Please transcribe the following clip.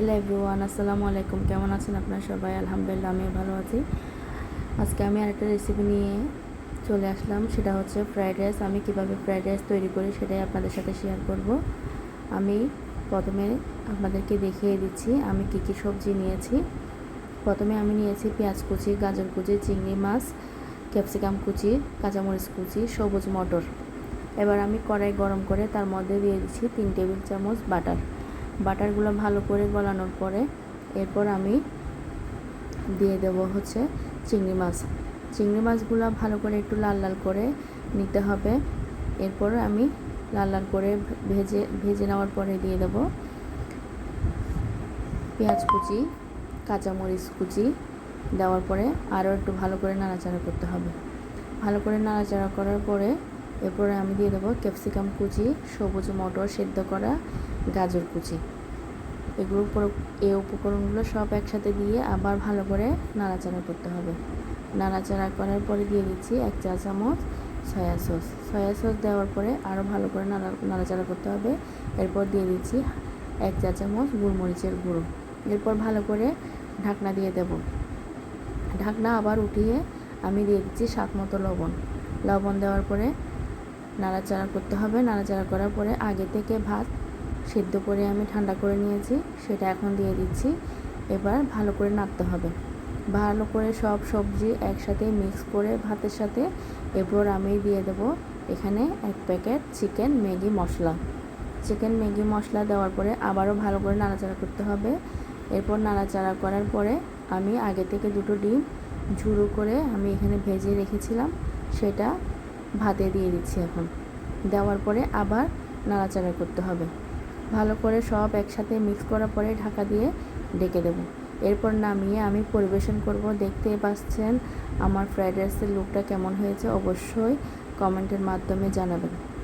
Hello everyone, আসসালামু আলাইকুম। কেমন আছেন আপনারা সবাই? আলহামদুলিল্লাহ আমি ভালো আছি। আজকে আমি আরেকটা রেসিপি নিয়ে চলে আসলাম, সেটা হচ্ছে ফ্রায়েড রাইস আমি কীভাবে ফ্রায়েড রাইস তৈরি করি সেটাই আপনাদের সাথে শেয়ার করব। আমি প্রথমে আপনাদেরকে দেখিয়ে দিচ্ছি, আমি কী কী সবজি নিয়েছি। প্রথমে আমি নিয়েছি পেঁয়াজ কুচি, গাজর কুচি, চিংড়ি মাছ, ক্যাপসিকাম কুচি, কাঁচামরিচ কুচি, সবুজ মটর। এবার আমি কড়াই গরম করে তার মধ্যে দিয়ে দিচ্ছি তিন টেবিল চামচ বাটার। বাটারগুলো ভালো করে গলানোর পরে এরপর আমি দিয়ে দেব হচ্ছে চিংড়ি মাছ। চিংড়ি মাছগুলো ভালো করে একটু লাল লাল করে নিতে হবে। এরপর আমি লাল লাল করে ভেজে ভেজে নেওয়ার পরে দিয়ে দেব পেঁয়াজ কুচি, কাঁচামরিচ কুচি দেওয়ার পরে আরও একটু ভালো করে নাড়াচাড়া করতে হবে। ভালো করে নাড়াচাড়া করার পরে এরপরে আমি দিয়ে দেবো ক্যাপসিকাম কুচি, সবুজ মটর সেদ্ধ করা গাজর কুচি। এগুলো এই উপকরণগুলো সব একসাথে দিয়ে আবার ভালো করে নাড়াচাড়া করতে হবে। নাড়াচাড়া করার পরে দিয়ে দিচ্ছি এক চা চামচ সয়া সস। সয়া সস দেওয়ার পরে আরও ভালো করে নাড়া, নাড়াচাড়া করতে হবে। এরপর দিয়ে দিচ্ছি এক চা চামচ গুড়মরিচের গুঁড়ো। এরপর ভালো করে ঢাকনা দিয়ে দেব। ঢাকনা আবার উঠিয়ে আমি দিয়ে দিচ্ছি স্বাদ মতো লবণ। লবণ দেওয়ার পরে নাড়াচাড়া করতে হবে। নাড়াচাড়া করার পরে আগে থেকে ভাত সেদ্ধ করে আমি ঠান্ডা করে নিয়েছি। সেটা এখন দিয়ে দিচ্ছি। এবার ভালো করে নাড়তে হবে। ভালো করে সব সবজি একসাথে মিক্স করে ভাতের সাথে এরপর আমি দিয়ে দেব এখানে এক প্যাকেট চিকেন ম্যাগি মশলা। চিকেন ম্যাগি মশলা দেওয়ার পরে আবারও ভালো করে নাড়াচাড়া করতে হবে। এরপর নাড়াচাড়া করার পরে আমি আগে থেকে দুটো ডিম ঝুড়ো করে আমি এখানে ভেজে রেখেছিলাম। সেটা ভাতে দিয়ে দিচ্ছি এখন। দেওয়ার পরে আবার নাড়াচাড়া করতে হবে। ভালো করে সব একসাথে মিক্স করার পরে ঢাকা দিয়ে ডেকে দেবো। এরপর নামিয়ে আমি পরিবেশন করব। দেখতে পাচ্ছেন আমার ফ্রাইড রাইসের লুকটা কেমন হয়েছে। অবশ্যই কমেন্টের মাধ্যমে জানাবেন।